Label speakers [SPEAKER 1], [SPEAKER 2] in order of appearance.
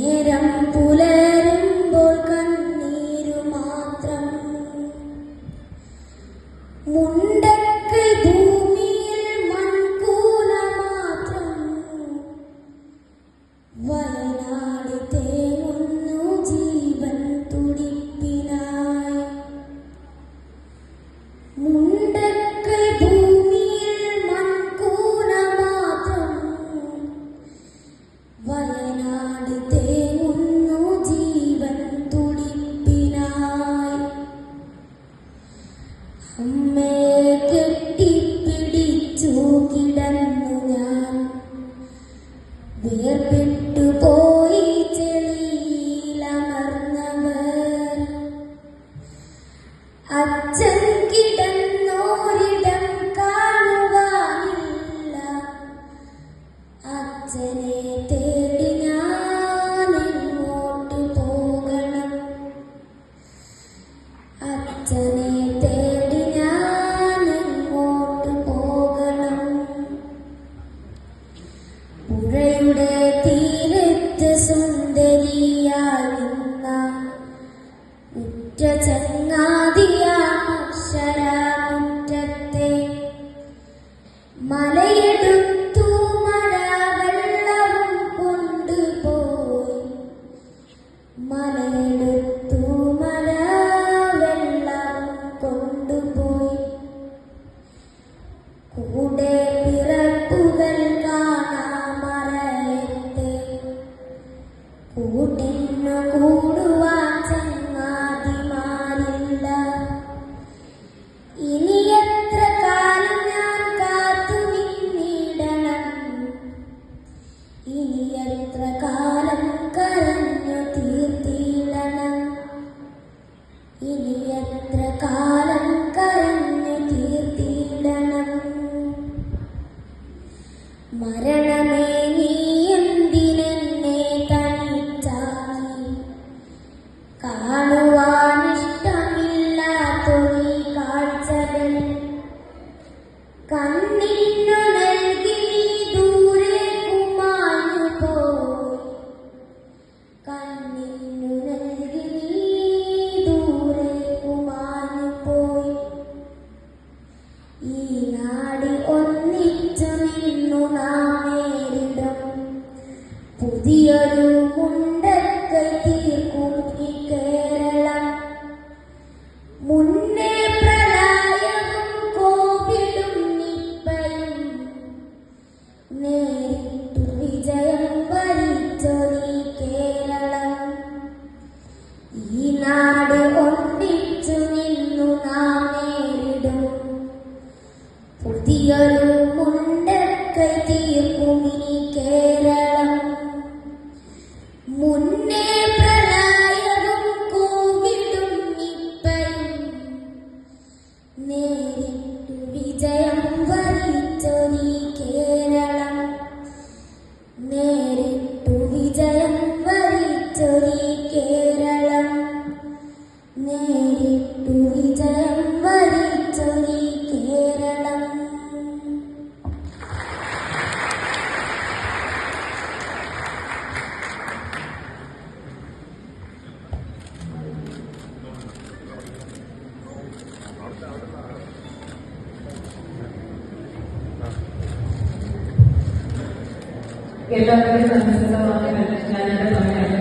[SPEAKER 1] ഉയരം ചങ്ങാതിയാ മലയെടുത്തു यत्र का പുതിയൊരു വിജയം വരിച്ചൊരു
[SPEAKER 2] എല്ലാവരുടെയും സംരക്ഷണ വാക്കിന് ഞാനെന്റെ സമയം